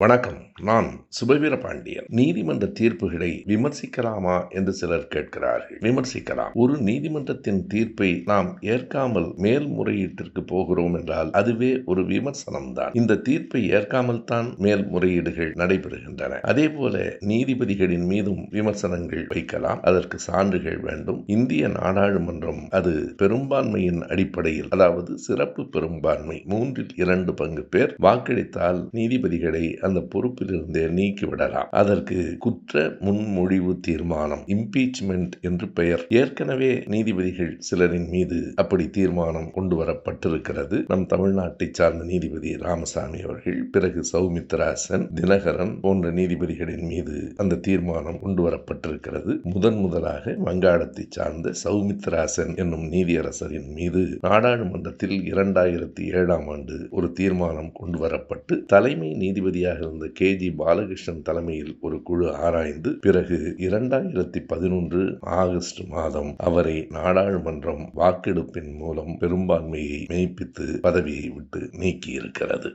வணக்கம். நான் சுபவீர பாண்டியன். நீதிமன்ற தீர்ப்புகளை விமர்சிக்கலாமா என்று சிலர் கேட்கிறார்கள். விமர்சிக்கலாம். ஒரு நீதிமன்றத்தின் தீர்ப்பை நாம் ஏற்காமல் மேல்முறையீட்டிற்கு போகிறோம் என்றால் அதுவே ஒரு விமர்சனம் தான் இந்த தீர்ப்பை ஏற்காமல் தான் மேல்முறையீடுகள் நடைபெறுகின்றன. அதே போல நீதிபதிகளின் மீதும் விமர்சனங்கள் வைக்கலாம். அதற்கு சான்றுகள் வேண்டும். இந்திய நாடாளுமன்றம் அது பெரும்பான்மையின் அடிப்படையில் அதாவது சிறப்பு பெரும்பான்மை மூன்றில் இரண்டு பங்கு பேர் வாக்களித்தால் நீதிபதிகளை அந்த பொறுப்பிலிருந்தே நீக்கிவிடலாம். அதற்கு குற்ற முன்மொழிவு தீர்மானம் இம்பீச்மெண்ட் என்று பெயர். ஏற்கனவே நீதிபதிகள் சிலரின் மீது அப்படி தீர்மானம் கொண்டு வரப்பட்டிருக்கிறது நம் தமிழ்நாட்டை சார்ந்த நீதிபதி ராமசாமி அவர்கள் பிறகு சௌமித்ராசன் தினகரன் போன்ற நீதிபதிகளின் மீது அந்த தீர்மானம் கொண்டு வரப்பட்டிருக்கிறது முதன் முதலாக வங்காளத்தை சார்ந்த சௌமித்ராசன் என்னும் நீதியரசரின் மீது நாடாளுமன்றத்தில் இரண்டாயிரத்தி ஏழாம் ஆண்டு ஒரு தீர்மானம் கொண்டு வரப்பட்டு தலைமை நீதிபதியாக இருந்த கே. ஜி. பாலகிருஷ்ணன் தலைமையில் ஒரு குழு ஆராய்ந்து பிறகு இரண்டாயிரத்தி பதினொன்று ஆகஸ்ட் மாதம் அவரை நாடாளுமன்றம் வாக்கெடுப்பின் மூலம் பெரும்பான்மையை மெய்ப்பித்து பதவியை விட்டு நீக்கியிருக்கிறது.